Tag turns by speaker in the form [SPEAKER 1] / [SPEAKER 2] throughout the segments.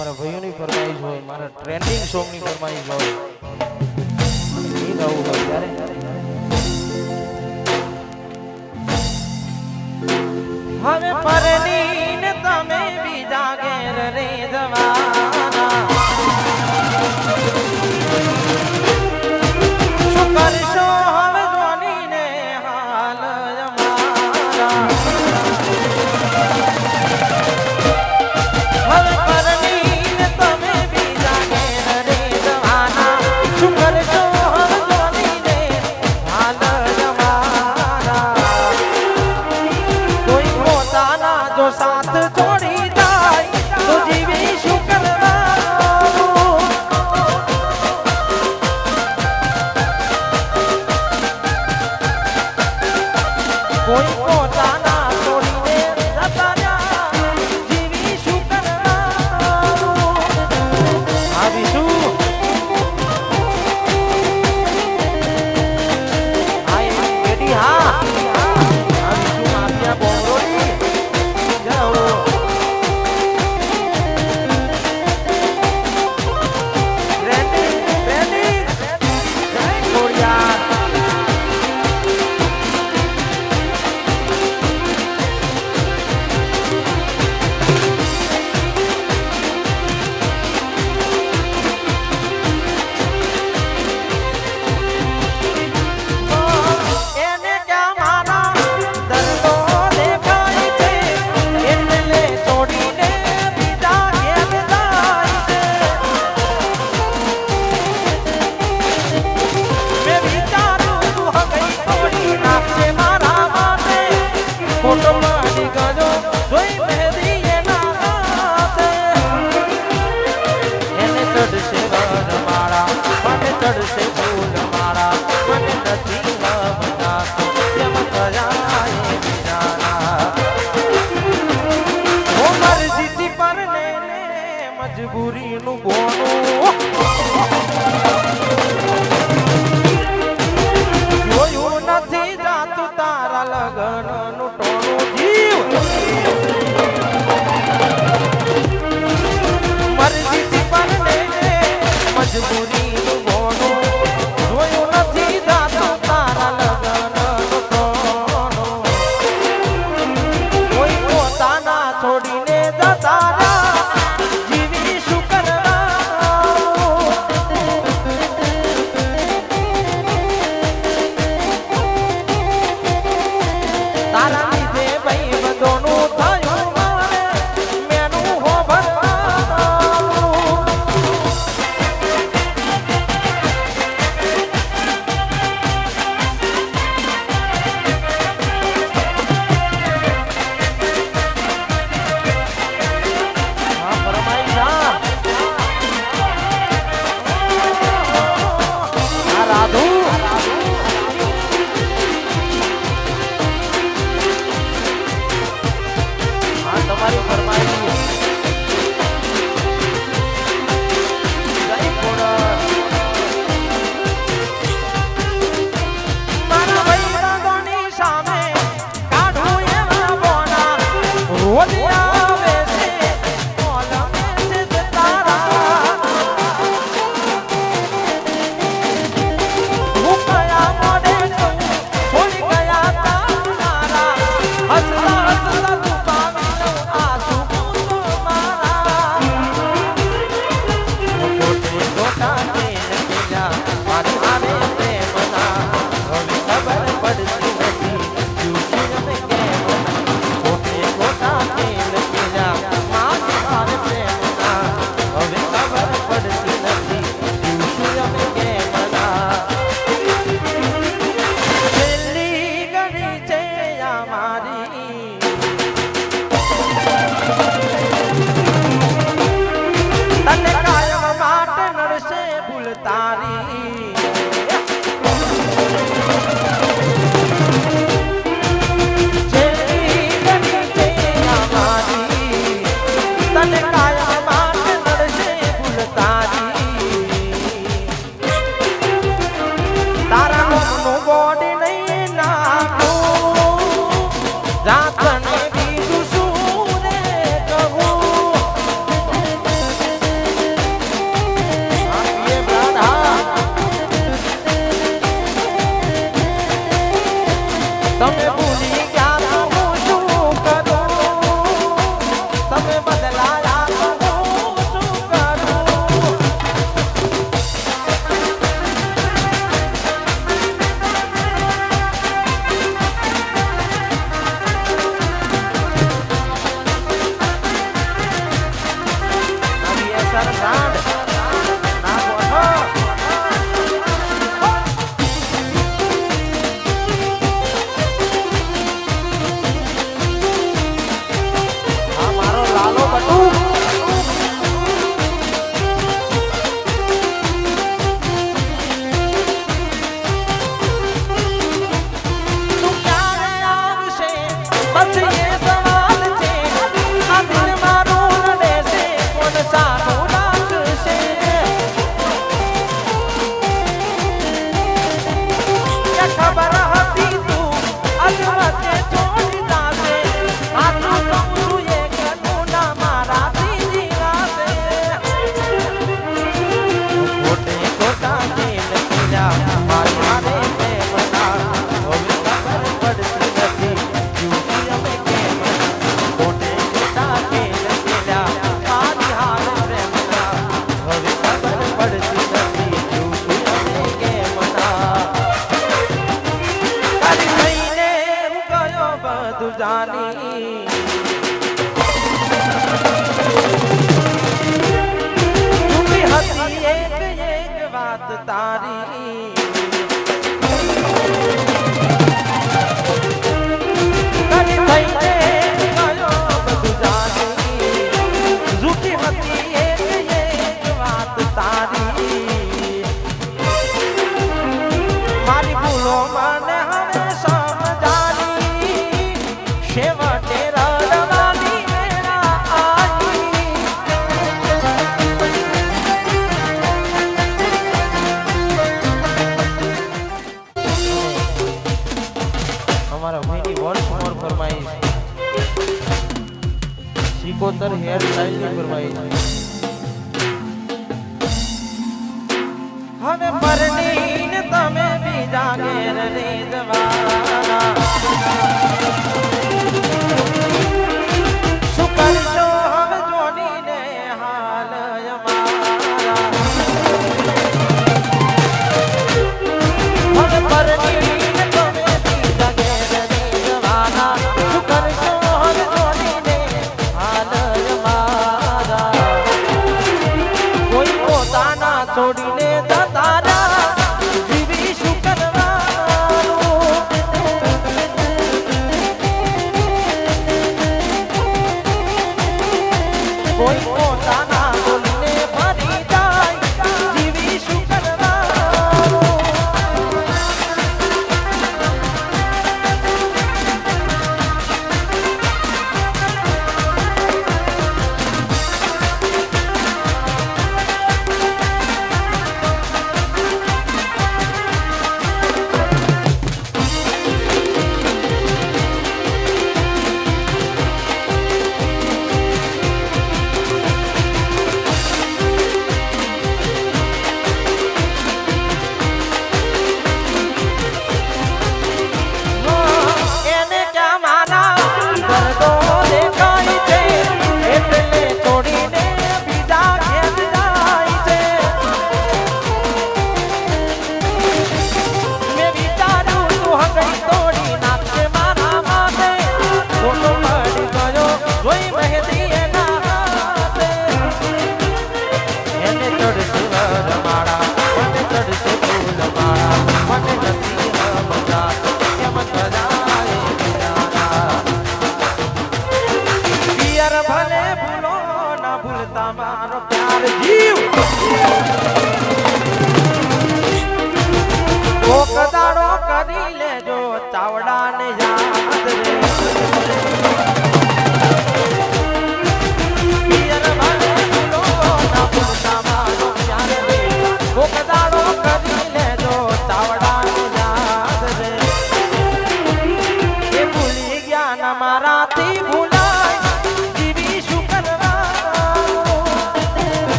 [SPEAKER 1] મારા ભાઈઓની ફરમાઈશ હોય મારા ટ્રેન્ડિંગ સોંગની ફરમાઈશ હોય. હોય ત્યારે. હવે પરની 我 મજબૂરીનું બોનું જોયું નથી જાતું તારા લગનનું ટોણું જીવ. મરજી પર મજબૂરી છોડીને દાદા Yeah. Sarah Brown. સિકોતર હેર સ્ટાઈલની ફરમાઈશ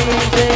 [SPEAKER 1] Baby